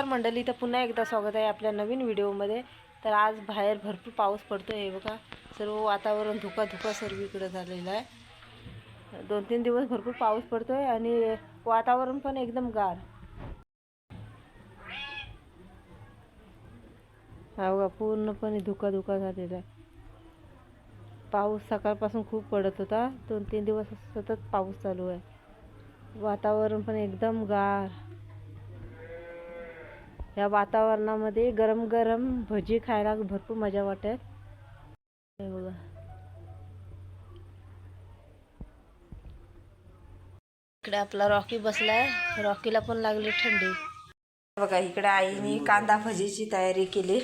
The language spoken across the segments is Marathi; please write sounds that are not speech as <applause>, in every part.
नमस्कार मंडळी तर पुन्हा एकदा स्वागत आहे आपल्या नवीन व्हिडिओमध्ये. तर आज बाहेर भरपूर पाऊस पडतो आहे बघा. सर्व वातावरण धुका धुका सर्वीकडे झालेलं आहे. दोन तीन दिवस भरपूर पाऊस पडतो आहे आणि वातावरण पण एकदम गार. हा बघा पूर्णपणे धुका धुका झालेला आहे. पाऊस सकाळपासून खूप पडत होता. दोन तीन दिवस सतत पाऊस चालू आहे. वातावरण पण एकदम गार. या वातावरणामध्ये गरम गरम भजी खायला भरपूर मजा वाटेल. बघा. इकडे आपला रॉकी बसलाय. रॉकीला पण लागली थंडी. बघा इकडे आईने कांदा भजीची तयारी केली.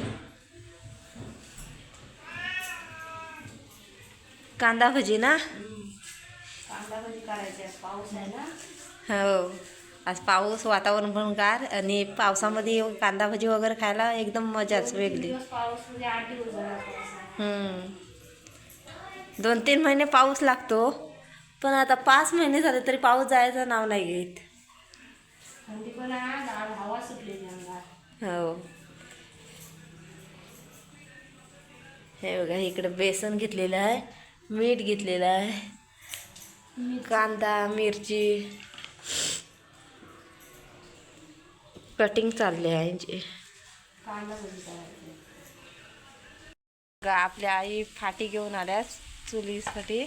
कांदा भजी ना? कांदा भजी करायचे पाऊस आहे ना? हो. आज पाऊस वातावरण पण गार आणि पावसामध्ये कांदा भजी वगैरे खायला एकदम मजाच वेगळी. म्हणजे. दोन तीन महिने पाऊस लागतो पण आता पाच महिने झाले तरी पाऊस जायचं नाव नाही घेत. हो. हे बघा इकडे बेसन घेतलेलं आहे मीठ घेतलेलं आहे कांदा मिरची. कटिंग चालली आहे यांची गा आपल्या आई फाटी घेऊन आल्या चुलीसाठी.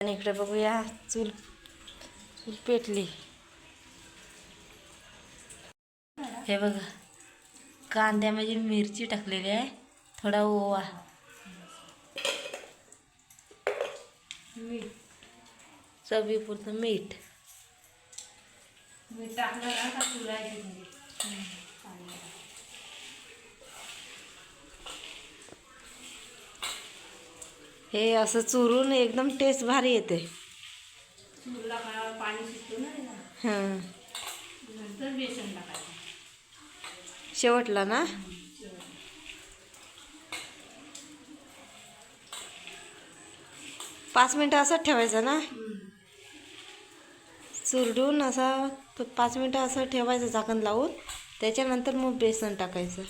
आणि इकडे बघूया चूल चूल पेटली. हे बघा कांद्यामध्ये मिरची टाकलेली आहे. थोडा ओवा. मीठ. चवीपुरतं मीठ. मीठ टाकलं ना का चुरायची घरी हे असं चुरून एकदम टेस्ट भारी येते. चुरला का पाणी सुटतो ना त्याला. हां. नंतर बेसन टाकायचं. शेवटला ना? पाच मिनटं असंच ठेवायचं ना? चुरडून असं पाच मिनटं असं ठेवायचं झाकण लावून. त्याच्यानंतर मग बेसन टाकायचं.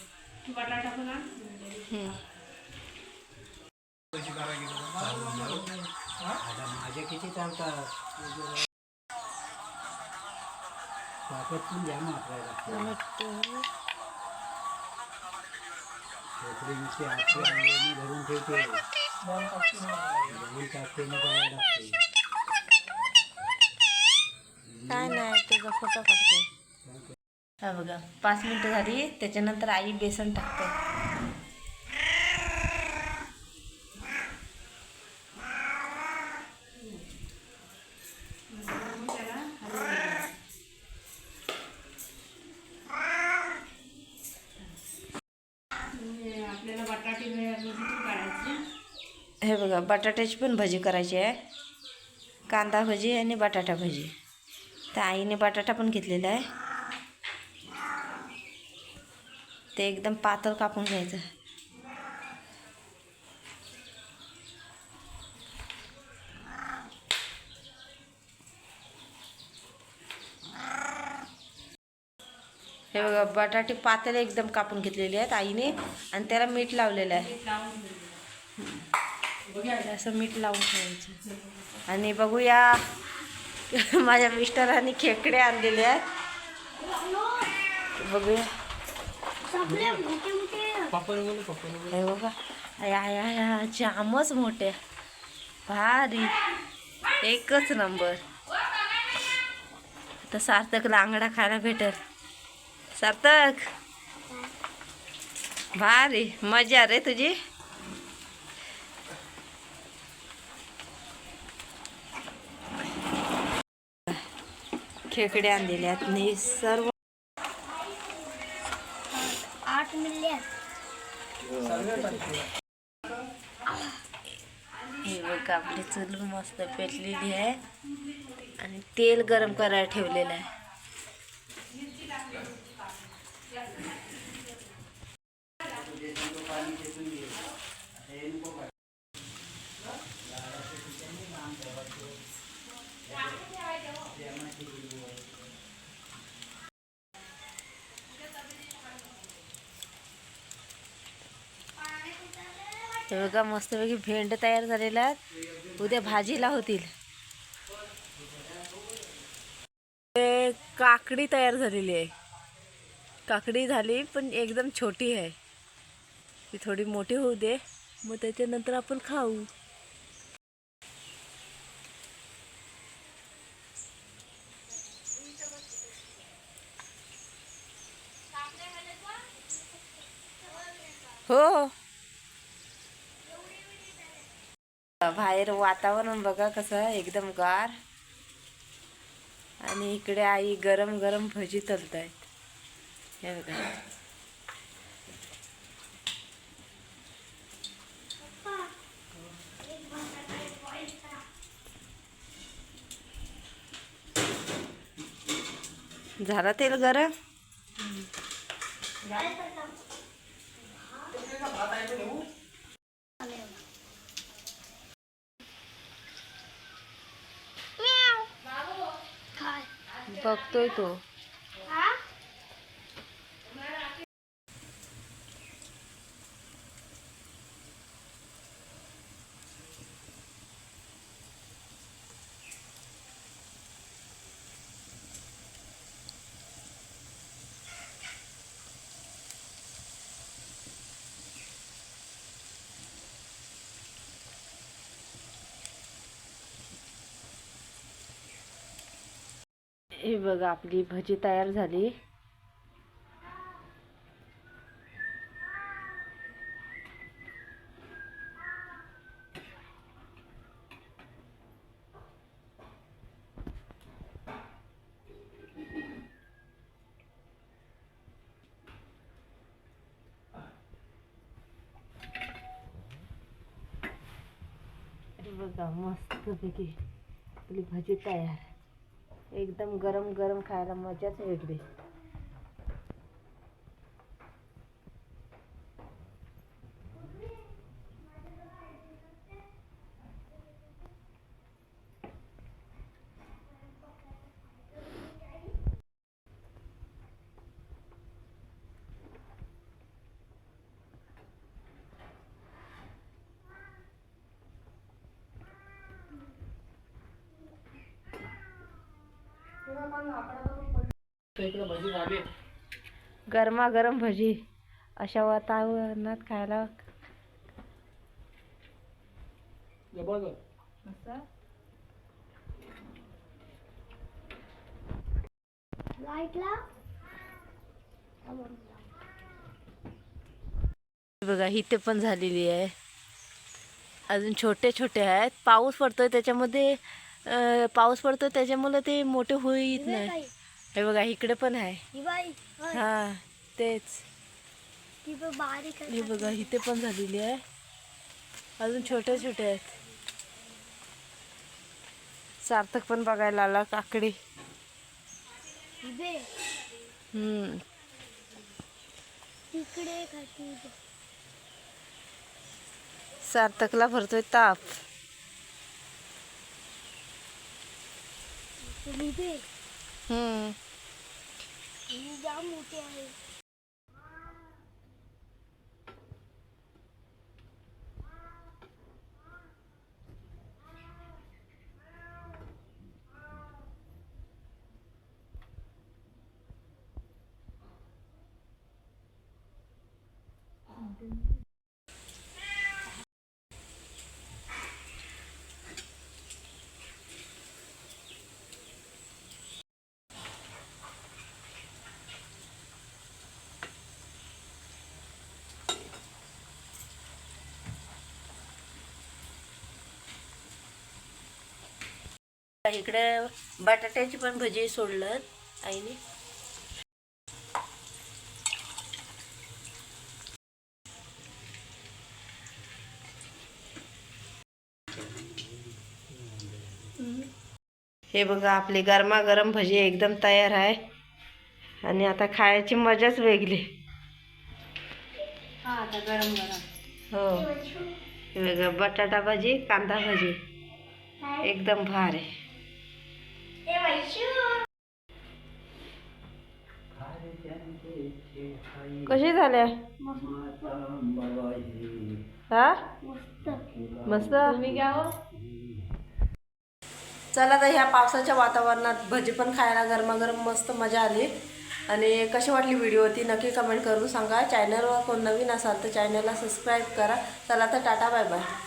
ठेवते काय नाही तुझा फोटो काढते. हा बघा पाच मिनटं झाली त्याच्यानंतर आई बेसन टाकते त्याला हलवून घ्यायचं. म्हणजे आपल्याला बटाटे भजी काढायचे हे बघा बटाट्याची पण भजी करायची आहे. कांदा भजी आणि बटाटा भजी. तर आईने बटाटा पण घेतलेला आहे. ते एकदम पातळ कापून घ्यायचं. हे बघा बटाटे पातळ एकदम कापून घेतलेले आहेत आईने आणि त्याला मीठ लावलेलं आहे. असं मीठ लावून ठेवायचं. आणि बघूया. <laughs> माझ्या मिस्टरांनी खेकडे आणलेले आहेत. बघूया. बघा. या या या जामच मोठे. भारी. एकच नंबर. आता सार्थक लांगडा खायला भेटल. सार्थक. भारी. मजा रे तुझी? खेकडे आणलेले आहेत. आणि सर्व आठ हे बघ आपली चूल मस्त पेटलेली आहे. आणि तेल गरम करायला ठेवलेलं आहे. हे बघा मस्तपैकी भेंड तयार झालेला आहेत उद्या भाजीला होतील. ते काकडी तयार झालेली आहे. काकडी झाली पण एकदम छोटी आहे. ती थोडी मोठी होऊ दे मग त्याच्यानंतर आपण खाऊ. हो. बाहेर वातावरण बघा कसं एकदम गार. आणि इकडे आई गरम गरम भजी तलत आहेत हे बघा. झाला तेल गरम? बघतोय तो हे बघा आपली भजी तयार झाली. बघा बघा मस्तपैकी आपली भजी तयार. एकदम गरम गरम खायला मजाच वेगळी. गरमागरम भजी. अशा वातावरणात खायला बघ बघा इथे पण झालेली आहे. अजून छोटे छोटे आहेत. पाऊस पडतोय त्याच्यामध्ये. पाऊस पडतोय त्याच्यामुळे ते मोठे होईत नाही. हे बघा इकडे पण आहे. हा तेच. हे बघा इथे पण झालेली आहे. अजून छोटे छोटे आहेत. सार्थक पण बघायला आला काकडी. हम्म. सार्थकला भरतोय ताप. हम्म इकडे बटाट्याची पण भजी सोडलं आईने. हे बघा आपली गरमागरम भजी एकदम तयार आहे. आणि आता खायची मजाच वेगळी. हा आता गरम गरम. हो. हे बघा बटाटा भाजी कांदा भाजी. एकदम भारी. कशी झाल्या हा? मस्त. चला तर ह्या पावसाच्या वातावरणात भजी पण खायला गरमागरम मस्त मजा आली. आणि कशी वाटली व्हिडिओ ती नक्की कमेंट करून सांगा. चॅनलवर कोण नवीन असाल तर चॅनलला सबस्क्राईब करा. चला तर टाटा बाय बाय